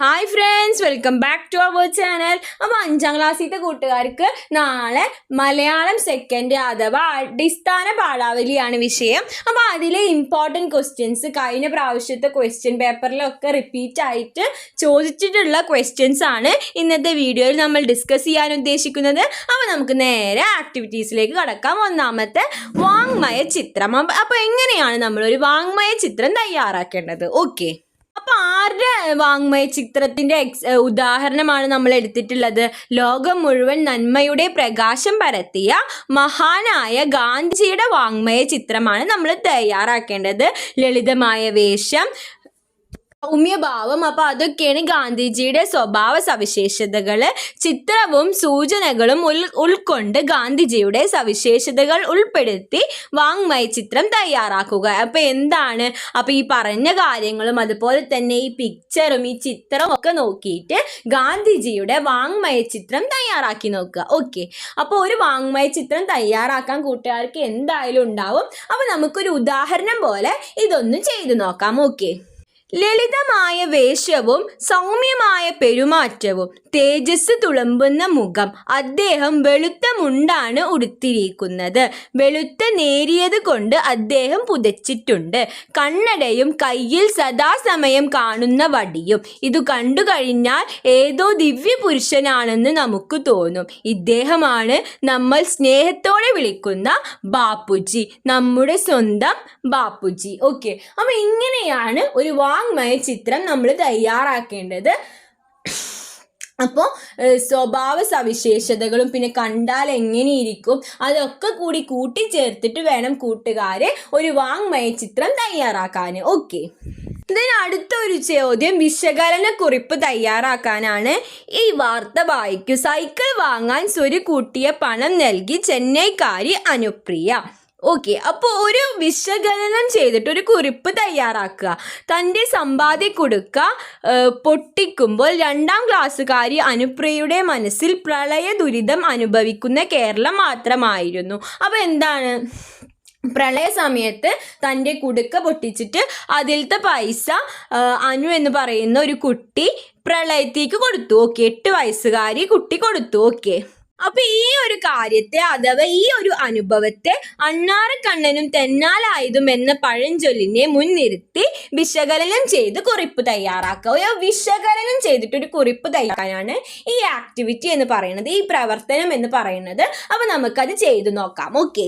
Hi friends welcome back to our channel അപ്പോൾ അഞ്ചാം ക്ലാസ്സിലത്തെ കൂട്ടുകാർക്ക് നാളെ മലയാളം സെക്കൻഡ് അഥവാ അടിസ്ഥാന പാഠാവലിയാണ് വിഷയം. അപ്പോൾ അതിലെ ഇമ്പോർട്ടന്റ് ക്വസ്റ്റ്യൻസ് കഴിഞ്ഞ പ്രാവശ്യത്തെ ക്വസ്റ്റ്യൻ പേപ്പറിലൊക്കെ റിപ്പീറ്റ് ആയിട്ട് ചോദിച്ചിട്ടുള്ള ക്വസ്റ്റ്യൻസ് ആണ് ഇന്നത്തെ വീഡിയോയിൽ നമ്മൾ ഡിസ്കസ് ചെയ്യാൻ ഉദ്ദേശിക്കുന്നത്. അപ്പോൾ നമുക്ക് നേരെ ആക്ടിവിറ്റീസിലേക്ക് കടക്കാം. ഒന്നാമത്തെ വാങ്മയ ചിത്രം. അപ്പോൾ എങ്ങനെയാണ് നമ്മളൊരു വാങ്മയ ചിത്രം തയ്യാറാക്കേണ്ടത്? ഓക്കെ അപ്പൊ ആരുടെ വാങ്മയ ചിത്രത്തിന്റെ എക്സ് ഉദാഹരണമാണ് നമ്മൾ എടുത്തിട്ടുള്ളത്? ലോകം മുഴുവൻ നന്മയുടെ പ്രകാശം പരത്തിയ മഹാനായ ഗാന്ധിജിയുടെ വാങ്മയ ചിത്രമാണ് നമ്മൾ തയ്യാറാക്കേണ്ടത്. ലളിതമായ വേഷം സൗമ്യഭാവം. അപ്പൊ അതൊക്കെയാണ് ഗാന്ധിജിയുടെ സ്വഭാവ സവിശേഷതകൾ ചിത്രവും സൂചനകളും ഉൾ ഉൾക്കൊണ്ട് ഗാന്ധിജിയുടെ സവിശേഷതകൾ ഉൾപ്പെടുത്തി വാങ്മയ ചിത്രം തയ്യാറാക്കുക. അപ്പൊ എന്താണ്? അപ്പൊ ഈ പറഞ്ഞ കാര്യങ്ങളും അതുപോലെ തന്നെ ഈ പിക്ചറും ഈ ചിത്രവും ഒക്കെ നോക്കിയിട്ട് ഗാന്ധിജിയുടെ വാങ്മയ ചിത്രം തയ്യാറാക്കി നോക്കുക. ഓക്കെ അപ്പോൾ ഒരു വാങ്മയ ചിത്രം തയ്യാറാക്കാൻ കൂട്ടുകാർക്ക് എന്തായാലും ഉണ്ടാവും. അപ്പൊ നമുക്കൊരു ഉദാഹരണം പോലെ ഇതൊന്ന് ചെയ്തു നോക്കാം. ഓക്കെ ലളിതമായ വേഷവും സൗമ്യമായ പെരുമാറ്റവും തേജസ് തുളുമ്പുന്ന മുഖം അദ്ദേഹം വെളുത്ത മുണ്ടാണ് ഉടുത്തിരിക്കുന്നത്. വെളുത്ത നേരിയത് കൊണ്ട് അദ്ദേഹം പുതച്ചിട്ടുണ്ട്. കണ്ണടയും കയ്യിൽ സദാസമയം കാണുന്ന വടിയും. ഇത് കണ്ടു കഴിഞ്ഞാൽ ഏതോ ദിവ്യ പുരുഷനാണെന്ന് നമുക്ക് തോന്നും. ഇദ്ദേഹമാണ് നമ്മൾ സ്നേഹത്തോടെ വിളിക്കുന്ന ബാപ്പുജി. നമ്മുടെ സ്വന്തം ബാപ്പുജി. ഓക്കെ. അപ്പൊ ഇങ്ങനെയാണ് ഒരു വാങ്മയ ചിത്രം നമ്മൾ തയ്യാറാക്കേണ്ടത്. അപ്പോൾ സ്വഭാവ സവിശേഷതകളും പിന്നെ കണ്ടാൽ എങ്ങനെയിരിക്കും അതൊക്കെ കൂടി കൂട്ടിച്ചേർത്തിട്ട് വേണം കൂട്ടുകാരെ ഒരു വാങ്മയ ചിത്രം തയ്യാറാക്കാൻ ഓക്കെ. ഇതിന് അടുത്തൊരു ചോദ്യം വിശകലന കുറിപ്പ് തയ്യാറാക്കാനാണ്. ഈ വാർത്ത വായിക്കൂ. സൈക്കിൾ വാങ്ങാൻ സ്വരു കൂട്ടിയ പണം നൽകി ചെന്നൈക്കാരി അനുപ്രിയ. ഓക്കെ അപ്പോൾ ഒരു വിശകലനം ചെയ്തിട്ട് ഒരു കുറിപ്പ് തയ്യാറാക്കുക. തന്റെ സമ്പാദ്യ കൊടുക്ക പൊട്ടിക്കുമ്പോൾ രണ്ടാം ക്ലാസ്സുകാരി അനുപ്രിയയുടെ മനസ്സിൽ പ്രളയ ദുരിതം അനുഭവിക്കുന്ന കേരളം മാത്രമായിരുന്നു. അപ്പോൾ എന്താണ്? പ്രളയ സമയത്ത് തന്റെ കുടുക്ക പൊട്ടിച്ചിട്ട് അതിലത്തെ പൈസ അനു എന്ന് പറയുന്ന ഒരു കുട്ടി പ്രളയത്തേക്ക് കൊടുത്തു. ഓക്കെ എട്ട് വയസ്സുകാരി കുട്ടി കൊടുത്തു. ഓക്കെ. അപ്പൊ ഈ ഒരു കാര്യത്തെ അഥവാ ഈ ഒരു അനുഭവത്തെ അണ്ണാറക്കണ്ണനും തെന്നാലായതും എന്ന പഴഞ്ചൊല്ലിനെ മുൻനിർത്തി വിശകലനം ചെയ്ത് കുറിപ്പ് തയ്യാറാക്കുക. വിശകലനം ചെയ്തിട്ട് ഒരു കുറിപ്പ് തയ്യാറാക്കാനാണ് ഈ ആക്ടിവിറ്റി എന്ന് പറയുന്നത് ഈ പ്രവർത്തനം എന്ന് പറയുന്നത്. അപ്പൊ നമുക്കത് ചെയ്തു നോക്കാം. ഓക്കെ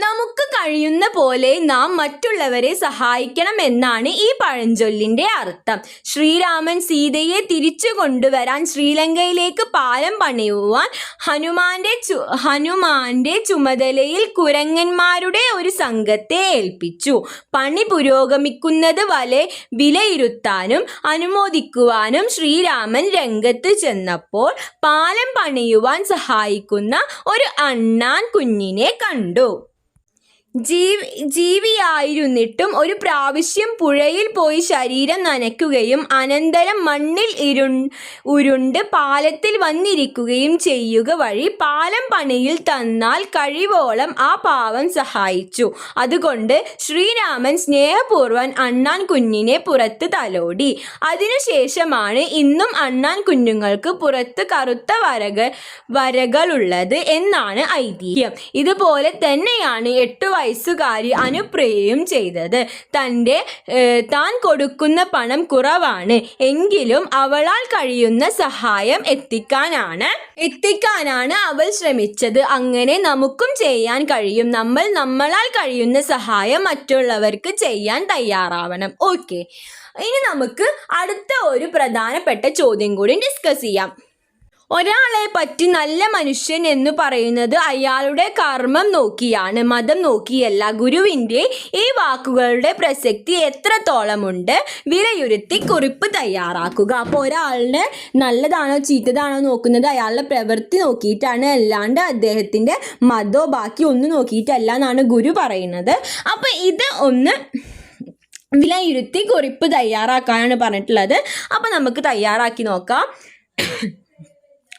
നമുക്ക് കഴിയുന്ന പോലെ നാം മറ്റുള്ളവരെ സഹായിക്കണം എന്നാണ് ഈ പഴഞ്ചൊല്ലിന്റെ അർത്ഥം. ശ്രീരാമൻ സീതയെ തിരിച്ചു കൊണ്ടുവരാൻ ശ്രീലങ്കയിലേക്ക് പാലം പണിയുവാൻ ഹനുമാന്റെ ഹനുമാന്റെ ചുമതലയിൽ കുരങ്ങന്മാരുടെ ഒരു സംഘത്തെ ഏൽപ്പിച്ചു. പണി പുരോഗമിക്കുന്നത് വരെ വിലയിരുത്താനും അനുമോദിക്കുവാനും ശ്രീരാമൻ രംഗത്ത് ചെന്നപ്പോൾ പാലം പണിയുവാൻ സഹായിക്കുന്ന ഒരു അണ്ണാൻ കുഞ്ഞിനെ കണ്ടു. ജീവി ജീവിയായിരുന്നിട്ടും ഒരു പ്രാവശ്യം പുഴയിൽ പോയി ശരീരം നനയ്ക്കുകയും അനന്തരം മണ്ണിൽ ഇരു ഉരുണ്ട് പാലത്തിൽ വന്നിരിക്കുകയും ചെയ്യുക വഴി പാലം പണിയിൽ തന്നാൽ കഴിവോളം ആ പാവം സഹായിച്ചു. അതുകൊണ്ട് ശ്രീരാമൻ സ്നേഹപൂർവൻ അണ്ണാൻ കുഞ്ഞിനെ പുറത്ത് തലോടി. അതിനുശേഷമാണ് ഇന്നും അണ്ണാൻ കുഞ്ഞുങ്ങൾക്ക് പുറത്ത് കറുത്ത വരകൾ വരകളുള്ളത് എന്നാണ് ഐതിഹ്യം. ഇതുപോലെ തന്നെയാണ് എട്ടു വയസ്സുകാരി അനുപ്രിയയും ചെയ്തത്. തന്റെ താൻ കൊടുക്കുന്ന പണം കുറവാണ്. എങ്കിലും അവളാൽ കഴിയുന്ന സഹായം എത്തിക്കാനാണ് എത്തിക്കാനാണ് അവൾ ശ്രമിച്ചത്. അങ്ങനെ നമുക്കും ചെയ്യാൻ കഴിയും. നമ്മൾ നമ്മളാൽ കഴിയുന്ന സഹായം മറ്റുള്ളവർക്ക് ചെയ്യാൻ തയ്യാറാവണം. ഓക്കെ. ഇനി നമുക്ക് അടുത്ത ഒരു പ്രധാനപ്പെട്ട ചോദ്യം കൂടി ഡിസ്കസ് ചെയ്യാം. ഒരാളെ പറ്റി നല്ല മനുഷ്യൻ എന്ന് പറയുന്നത് അയാളുടെ കർമ്മം നോക്കിയാണ് മതം നോക്കിയല്ല. ഗുരുവിന്റെ ഈ വാക്കുകളുടെ പ്രസക്തി എത്രത്തോളമുണ്ട്? വിലയിരുത്തി കുറിപ്പ് തയ്യാറാക്കുക. അപ്പോൾ ഒരാളുടെ നല്ലതാണോ ചീത്തതാണോ നോക്കുന്നത്? അയാളുടെ പ്രവൃത്തി നോക്കിയിട്ടാണ് അല്ലാണ്ട് അദ്ദേഹത്തിന്റെ മതോ ബാക്കി ഒന്നും നോക്കിയിട്ടല്ല എന്നാണ് ഗുരു പറയുന്നത്. അപ്പോൾ ഇത് ഒന്ന് വിലയിരുത്തി കുറിപ്പ് തയ്യാറാക്കാനാണ് പറഞ്ഞിട്ടുള്ളത്. അപ്പോൾ നമുക്ക് തയ്യാറാക്കി നോക്കാം.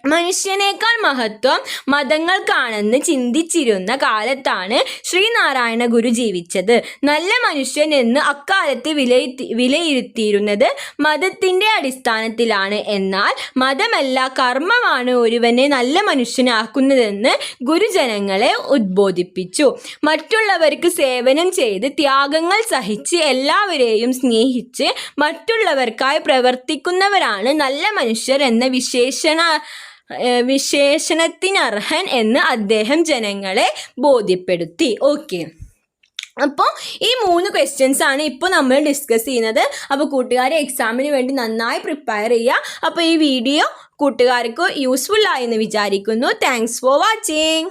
മനുഷ്യനേക്കാൾ മഹത്വം മതങ്ങൾക്കാണെന്ന് ചിന്തിച്ചിരുന്ന കാലത്താണ് ശ്രീനാരായണ ഗുരു ജീവിച്ചത്. നല്ല മനുഷ്യൻ എന്ന് അക്കാലത്ത് വിലയിരുത്തി വിലയിരുത്തിയിരുന്നത് മതത്തിന്റെ അടിസ്ഥാനത്തിലാണ്. എന്നാൽ മതമല്ല കർമ്മമാണ് ഒരുവനെ നല്ല മനുഷ്യനാക്കുന്നതെന്ന് ഗുരുജനങ്ങളെ ഉദ്ബോധിപ്പിച്ചു. മറ്റുള്ളവർക്ക് സേവനം ചെയ്ത് ത്യാഗങ്ങൾ സഹിച്ച് എല്ലാവരെയും സ്നേഹിച്ച് മറ്റുള്ളവർക്കായി പ്രവർത്തിക്കുന്നവരാണ് നല്ല മനുഷ്യർ എന്ന വിശേഷണ വിശേഷണത്തിനർഹൻ എന്ന് അദ്ദേഹം ജനങ്ങളെ ബോധ്യപ്പെടുത്തി. ഓക്കെ അപ്പോൾ ഈ മൂന്ന് ക്വസ്റ്റ്യൻസ് ആണ് ഇപ്പോൾ നമ്മൾ ഡിസ്കസ് ചെയ്യുന്നത്. അപ്പോൾ കൂട്ടുകാരെ എക്സാമിന് വേണ്ടി നന്നായി പ്രിപ്പയർ ചെയ്യുക. അപ്പോൾ ഈ വീഡിയോ കൂട്ടുകാർക്ക് യൂസ്ഫുൾ ആയെന്ന് വിചാരിക്കുന്നു. Thanks for watching